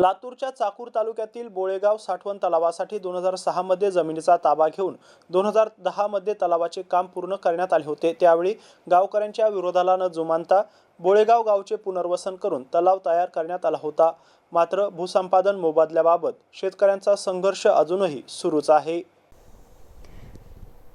लातूरच्या चाकूर तालुक्यातील बोळेगाव साठवण तलावासाठी दोन हजार सहामध्ये जमिनीचा ताबा घेऊन दोन हजार दहामध्ये तलावाचे काम पूर्ण करण्यात आले होते. त्यावेळी गावकऱ्यांच्या विरोधाला न जुमानता बोळेगाव गावचे पुनर्वसन करून तलाव तयार करण्यात आला होता. मात्र भूसंपादन मोबदल्याबाबत शेतकऱ्यांचा संघर्ष अजूनही सुरूच आहे.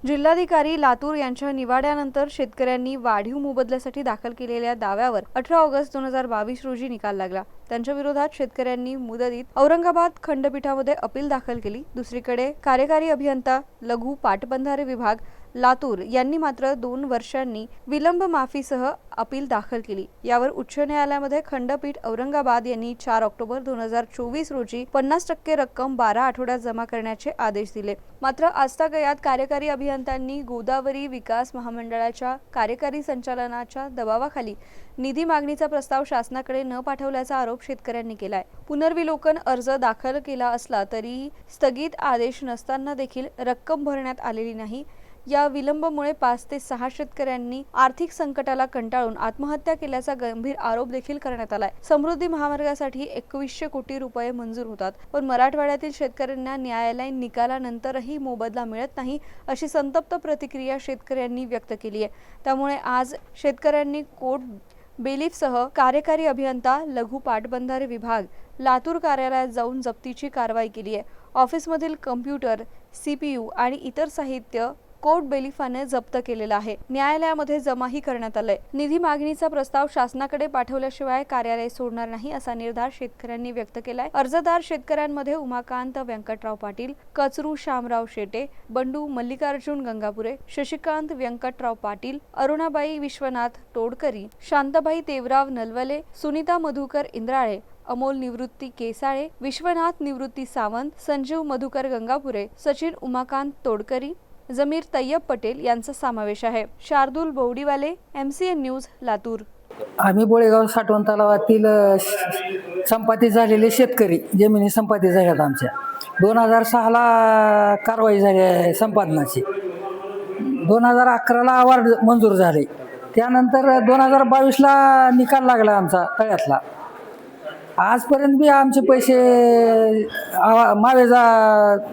जिल्हाधिकारी लातूर यांच्या निवाड्यानंतर शेतकऱ्यांनी वाढीव मोबदल्यासाठी दाखल केलेल्या दाव्यावर अठरा ऑगस्ट दोन हजार बावीस रोजी निकाल लागला. त्यांच्या विरोधात शेतकऱ्यांनी मुदतीत औरंगाबाद खंडपीठामध्ये अपील दाखल केली. दुसरीकडे कार्यकारी अभियंता लघु पाटबंधारे विभाग लातूर यांनी मात्र दोन वर्षांनी विलंब माफीसह अपील दाखल केली. यावर उच्च न्यायालयामध्ये खंडपीठ औरंगाबाद यांनी चार ऑक्टोबर दोन हजार चोवीस रोजी पन्नास टक्के रक्कम बारा आठवड्यात जमा करण्याचे आदेश दिले. मात्र आजतागयात कार्यकारी अभियंत्यांनी गोदावरी विकास महामंडळाच्या कार्यकारी संचालनाच्या दबावाखाली निधी मागणीचा प्रस्ताव शासनाकडे न पाठवल्याचा आरोप शेतकऱ्यांनी केलाय. पुनर्विलोकन अर्ज दाखल केला असला तरीही स्थगित आदेश नसताना देखील रक्कम भरण्यात आलेली नाही. या विलंबामुळे पाच ते सहा शेतकऱ्यांनी आर्थिक संकटाला कंटाळून आत्महत्या केल्याचा गंभीर आरोप देखील करण्यात आलाय. समृद्धी महामार्गासाठी एकवीसशे कोटी रुपये मंजूर होतात पण मराठवाड्यातील शेतकऱ्यांना न्यायालयीन निकालानंतरही मोबदला मिळत नाही अशी संतप्त प्रतिक्रिया शेतकऱ्यांनी व्यक्त केली आहे त्यामुळे आज शेतकऱ्यांनी कोर्ट बेलीफसह कार्यकारी अभियंता लघु पाटबंधारे विभाग लातूर कार्यालयात जाऊन जप्तीची कारवाई केली आहे. ऑफिसमधील कम्प्युटर सी पी यू आणि इतर साहित्य कोर्ट बेलिफाने जप्त केलेलं आहे. न्यायालयामध्ये जमाही करण्यात आलंय. निधी मागणीचा प्रस्ताव शासनाकडे पाठवल्याशिवाय कार्यालय सोडणार नाही असा निर्धार शेतकऱ्यांनी व्यक्त केलाय. अर्जदार शेतकऱ्यांमध्ये उमाकांत व्यंकटराव पाटील कचरू शामराव शेटे बंडू मल्लिकार्जुन गंगापुरे शशिकांत व्यंकटराव पाटील अरुणाबाई विश्वनाथ तोडकरी शांताबाई देवराव नलवले सुनीता मधुकर इंद्राळे अमोल निवृत्ती केसाळे विश्वनाथ निवृत्ती सावंत संजीव मधुकर गंगापुरे सचिन उमाकांत तोडकरी जमीर तय्यब पटेल यांचा समावेश आहे. Shardul Bowdiwale M C N news Latur. आम्ही बोळेगाव साठवण तलावातील संपाती झालेले शेतकरी जमिनी संपाती झाल्यात आमच्या. दोन हजार सहाला कारवाई झाली आहे संपादनाची. दोन हजार अकराला अवॉर्ड मंजूर झाले. त्यानंतर दोन हजार बावीसला निकाल लागला आमचा तळ्यातला. आजपर्यंत बी आमचे पैसे मावेजा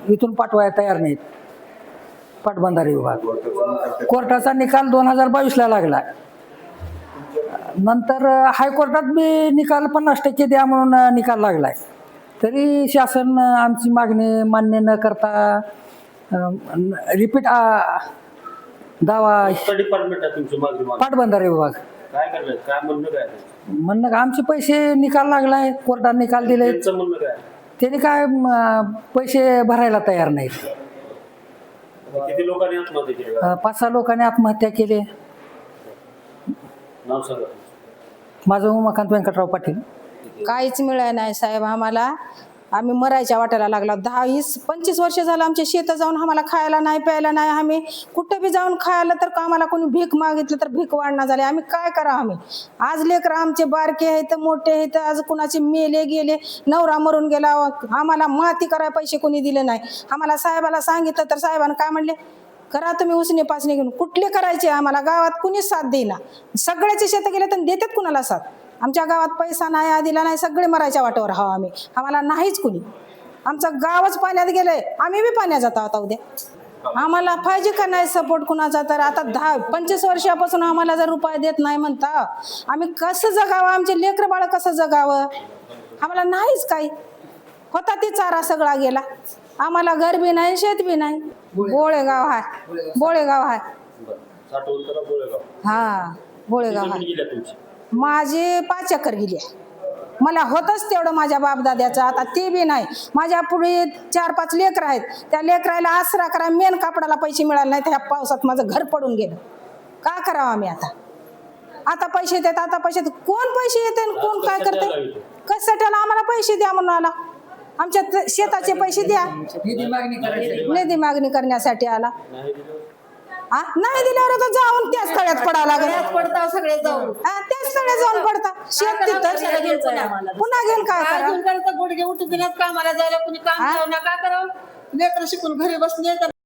इथून पाठवायला तयार नाहीत. पाटबंधारे विभाग. कोर्टाचा निकाल दोन हजार बावीसला लागला. नंतर हायकोर्टात बी निकाल पन्नास टक्के द्या म्हणून निकाल लागलाय. तरी शासन आमची मागणी मान्य न करता रिपीट दावा आहे पाटबंधारे विभाग. म्हणणं आहे? का आमचे पैसे निकाल लागलाय कोर्टात निकाल दिले आहे? त्यांनी काय पैसे भरायला तयार नाहीत. किती लोकांनी आत्महत्या केली? अ, पाच सहा लोकांनी आत्महत्या केली. नाव सांगा. माझं उमाकांत व्यंकटराव पाटील. काहीच मिळालं नाही साहेब आम्हाला. आम्ही मरायच्या वाटायला लागला. दहा वीस पंचवीस वर्ष झालं आमच्या शेतात जाऊन आम्हाला खायला नाही प्यायला नाही. आम्ही कुठं बी जाऊन खायला तर आम्हाला कोणी भीक मागितलं तर भीक वाढणार झाली. आम्ही काय करा आम्ही? आज लेकर आमचे बारके आहेत मोठे आहेत आज कुणाचे मेले गेले नवरा मरून गेला. आम्हाला माती करायला पैसे कोणी दिले नाही. आम्हाला साहेबाला सांगितलं तर साहेबानं काय म्हणले? करा तुम्ही उसने पाचने घेऊन. कुठले करायचे आम्हाला? गावात कुणीच साथ देईना. सगळ्याचे शेत गेले तर देतात कुणाला साथ? आमच्या गावात पैसा नाही आदिला नाही सगळे मरायच्या वाटावर हवा आम्ही. आम्हाला नाहीच कुणी. आमचं गावच पाण्यात गेलंय. आम्ही बी पाण्यात जातो आता उद्या. आम्हाला पाहिजे का नाही सपोर्ट कुणाचा? तर आता दहा पंचवीस वर्षापासून आम्हाला जर रुपये देत नाही म्हणता आम्ही कसं जगावं? आमचे लेकरं बाळ कसं जगावं? आम्हाला नाहीच काही. होता ती चारा सगळा गेला. आम्हाला घर बी नाही शेत बी नाही. बोळेगाव आहे बोळेगाव बोळेगाव. हा बोळेगाव तुमची. माझे पाच एकर गेली आहे. मला होतच तेवढं माझ्या बापदाद्याचं. आता ते बी नाही. माझ्या पुढे चार पाच लेकर आहेत. त्या लेकराला आसरा करा मेन कापडाला पैसे मिळाले नाही त्या पावसात माझं घर पडून गेलं. का करावं आम्ही आता? आता पैसे देत आता पैसे देत. कोण पैसे येते आणि कोण काय करते? कशाला आम्हाला पैसे द्या म्हणून आला. आमच्या त- शेताचे पैसे द्या. निधी मागणी करायची. निधी मागणी करण्यासाठी आला. नाही दिलं? नाही दिल्यावर तर जाऊन त्याच तळ्यात पडावं लागेल. सगळे जाऊन पडता. शेत तिथं पुन्हा घेऊन काय करा गुडघे उठून दिल्यात कामाला जायला कुणी काम ना का करावं? लेकर शिकून घरी बसले तर